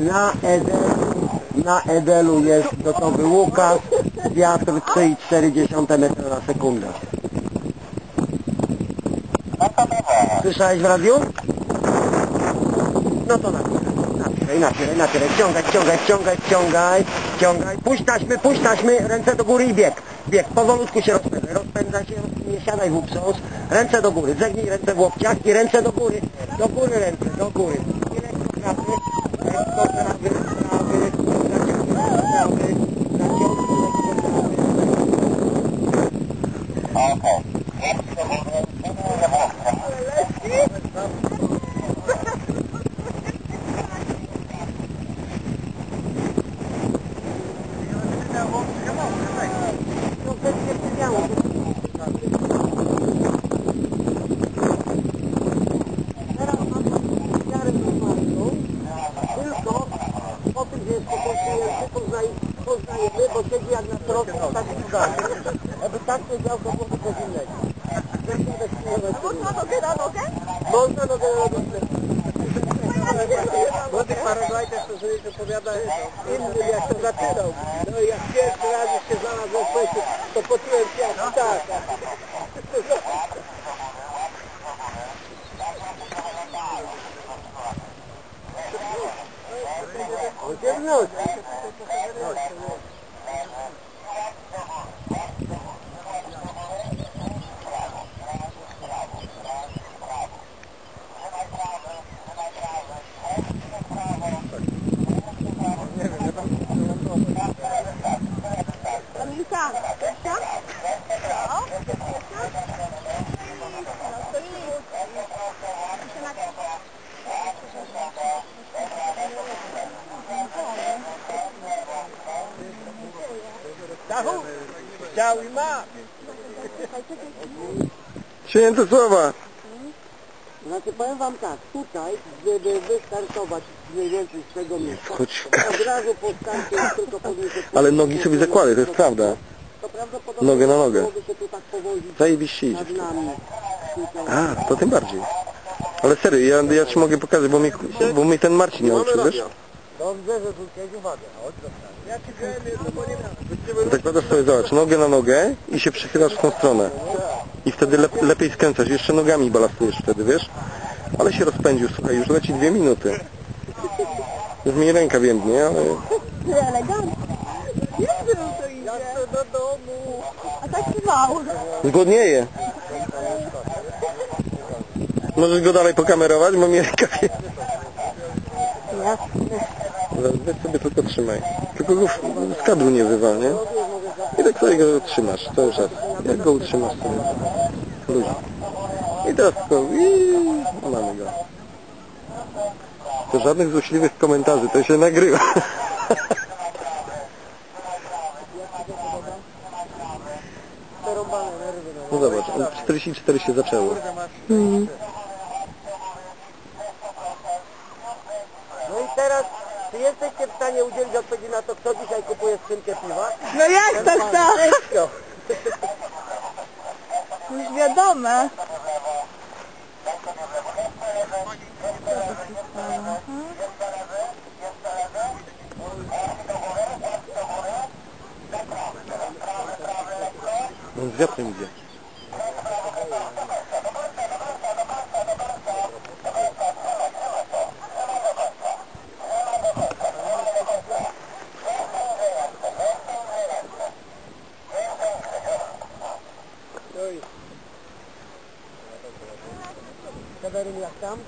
Na Edelu, na Edelu jest gotowy Łukasz, wiatr 3,4 metra na sekundę. Słyszałeś w radiu? No to napieraj, napieraj, napieraj, napieraj, ściągaj, ściągaj, ściągaj, ściągaj, ściągaj, puść taśmy, puść taśmy, ręce do góry i bieg, bieg, powolutku się rozpędzaj, rozpędzaj się, nie siadaj w uprząs, ręce do góry, zegnij ręce w łokciach i ręce do góry, do góry ręce, do góry, i lekko poznaj, poznajemy, bo siedzi jak na środku tak udany. Jakby tak siedział, to byłoby coś innego. Można nogę na nogę? Można nogę na nogę. Młody Paragwajtek to sobie opowiada innym, jak to zaczynał. No i jak pierwszy raz się znalazłem w Szwecji, to poczułem się jak tak. Ciemność. Kamilka, Kasia? No? Chciał i ma. Święte słowa. Znaczy powiem wam tak, tutaj, żeby wystartować mniej więcej z tego miejsca, od razu po starcie tylko. Ale nogi sobie zakładaj, to jest prawda. To prawdopodobnie Nogę na nogę. się tu tak powozić Zajebiście nad idzie. nami. Tutaj. A, to tym bardziej. Ale serio, ja, ja ci mogę pokazać, bo mi, bo mi ten Marcin nauczył, wiesz? Dobrze, że zwróciłeś uwagę. Chodź do strony. Ja ci wiem, to nie miałem. Zakładasz sobie, zobacz, nogę na nogę i się przechylasz w tą stronę. I wtedy lep, lepiej skręcasz, jeszcze nogami balastujesz wtedy, wiesz? Ale się rozpędził, słuchaj, już leci dwie minuty. Już mi ręka więdnie, ale... Ty elegancko. Nie wiem, to idzie. Ja chcę do domu. A tak trwało. Zgłodnieje. Możesz go dalej pokamerować, bo mi ręka więdnie. Jasne. Weź sobie tylko trzymaj. Tylko go z kadru nie wywal, nie? I tak sobie go trzymasz cały czas. Jak go utrzymasz sobie? Ludzi. I teraz tylko i mamy go. To żadnych złośliwych komentarzy, to się nagrywa. No. Zobacz, on 44 się zaczęło. no i teraz, czy jesteście w stanie udzielić odpowiedzi na to, kto dzisiaj kupuje skrzynkę piwa? No jak to stary? No. Już wiadome. On z wiatrem idzie. Seweryn jak tam?